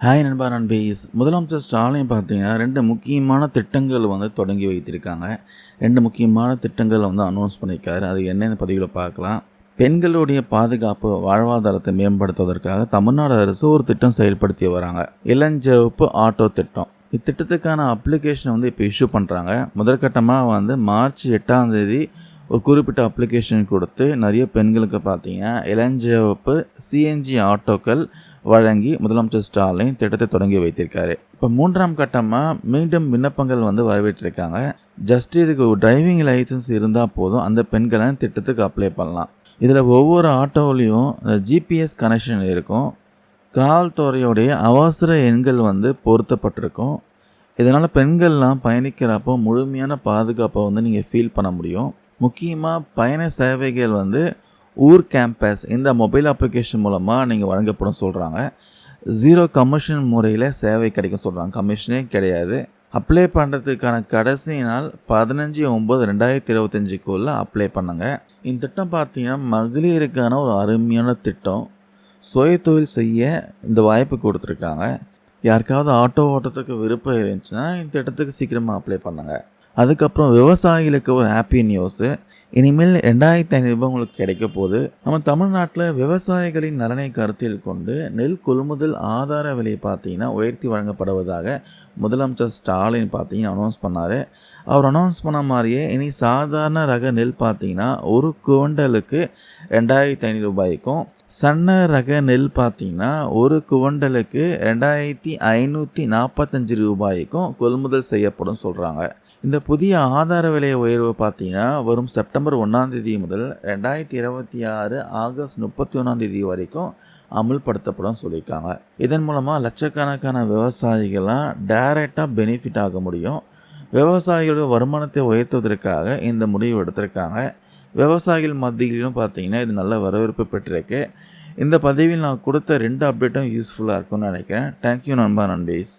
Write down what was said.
Hi நண்பா நண்பீஸ் முதலமைச்சர் ஸ்டாலின் பார்த்தீங்கன்னா ரெண்டு முக்கியமான திட்டங்கள் வந்து தொடங்கி வைத்திருக்காங்க. ரெண்டு முக்கியமான திட்டங்கள் வந்து அனௌன்ஸ் பண்ணியிருக்காரு. அது என்னென்ன பதிவில் பார்க்கலாம். பெண்களுடைய பாதுகாப்பு வாழ்வாதாரத்தை மேம்படுத்துவதற்காக தமிழ்நாடு அரசு ஒரு திட்டம் செயல்படுத்தி வராங்க. இளஞ்சவப்பு ஆட்டோ திட்டம். இத்திட்டத்துக்கான அப்ளிகேஷன் வந்து இப்போ இஷ்யூ பண்ணுறாங்க முதற்கட்டமாக வந்து மார்ச் எட்டாம் தேதி ஒரு குறிப்பிட்ட அப்ளிகேஷன் கொடுத்து நிறைய பெண்களுக்கு பார்த்தீங்கன்னா இளஞ்சவப்பு சிஎன்ஜி ஆட்டோக்கள் வழங்கி முதலமைச்சர் ஸ்டாலின் திட்டத்தை தொடங்கி வைத்திருக்காரு. இப்போ மூன்றாம் கட்டமாக மீண்டும் விண்ணப்பங்கள் வந்து வரவேற்றிருக்காங்க. ஜஸ்ட் இதுக்கு டிரைவிங் லைசன்ஸ் இருந்தால் போதும் அந்த பெண்களை திட்டத்துக்கு அப்ளை பண்ணலாம். இதில் ஒவ்வொரு ஆட்டோவிலையும் ஜிபிஎஸ் கனெக்ஷன் இருக்கும். காவல்துறையுடைய அவசர எண்கள் வந்து பொருத்தப்பட்டிருக்கும். இதனால் பெண்கள்லாம் பயணிக்கிறப்போ முழுமையான பாதுகாப்பை வந்து நீங்கள் ஃபீல் பண்ண முடியும். முக்கியமாக பயண சேவைகள் வந்து ஊர் கேம்பஸ் இந்த மொபைல் அப்ளிகேஷன் மூலமாக நீங்கள் வழங்கப்படும் சொல்கிறாங்க ஜீரோ கமிஷன் முறையில் சேவை கிடைக்கும் சொல்கிறாங்க கமிஷனே கிடையாது. அப்ளை பண்ணுறதுக்கான கடைசி நாள் பதினஞ்சு ஒம்பது ரெண்டாயிரத்தி இருபத்தஞ்சிக்குள்ளே அப்ளை பண்ணுங்க. இந்த திட்டம் பார்த்தீங்கன்னா மகளிருக்கான ஒரு அருமையான திட்டம். சுய தொழில் செய்ய இந்த வாய்ப்பு கொடுத்துருக்காங்க. யாருக்காவது ஆட்டோ ஓட்டத்துக்கு விருப்பம் இருந்துச்சுன்னா இந்த திட்டத்துக்கு சீக்கிரமாக அப்ளை பண்ணுங்க. அதுக்கப்புறம் விவசாயிகளுக்கு ஒரு ஹாப்பி நியூஸு இனிமேல் ரெண்டாயிரத்தி ஐநூறுரூபா உங்களுக்கு கிடைக்க போது நம்ம தமிழ்நாட்டில் விவசாயிகளின் நலனை கருத்தில் கொண்டு நெல் கொள்முதல் ஆதார விலையை பார்த்தீங்கன்னா உயர்த்தி வழங்கப்படுவதாக முதலமைச்சர் ஸ்டாலின் பார்த்தீங்கன்னா அனௌன்ஸ் பண்ணார். அவர் அனௌன்ஸ் பண்ண மாதிரியே இனி சாதாரண ரக நெல் பார்த்தீங்கன்னா ஒரு குவண்டலுக்கு ரெண்டாயிரத்தி ஐநூறு ரூபாய்க்கும் சன்ன ரக நெல் பார்த்திங்கன்னா ஒரு குவண்டலுக்கு ரெண்டாயிரத்தி ஐநூற்றி நாற்பத்தஞ்சு ரூபாய்க்கும் கொள்முதல் செய்யப்படும் சொல்கிறாங்க இந்த புதிய ஆதார விலை உயர்வு பார்த்தீங்கன்னா வரும் செப்டம்பர் ஒன்றாந்தேதி முதல் ரெண்டாயிரத்தி இருபத்தி ஆறு ஆகஸ்ட் முப்பத்தி ஒன்றாந்தேதி வரைக்கும் அமுல்படுத்தப்படும் சொல்லியிருக்காங்க. இதன் மூலமாக லட்சக்கணக்கான விவசாயிகளாக டைரெக்டாக பெனிஃபிட் ஆக முடியும். விவசாயிகளோட வருமானத்தை உயர்த்துவதற்காக இந்த முடிவு எடுத்திருக்காங்க. விவசாயிகள் மத்தியிலும் பார்த்தீங்கன்னா இது நல்ல வரவேற்பு பெற்றிருக்கு. இந்த பதிவில் நான் கொடுத்த ரெண்டு அப்டேட்டும் யூஸ்ஃபுல்லாக இருக்கும்னு நினைக்கிறேன். தேங்க்யூ நண்பா நண்பீஸ்.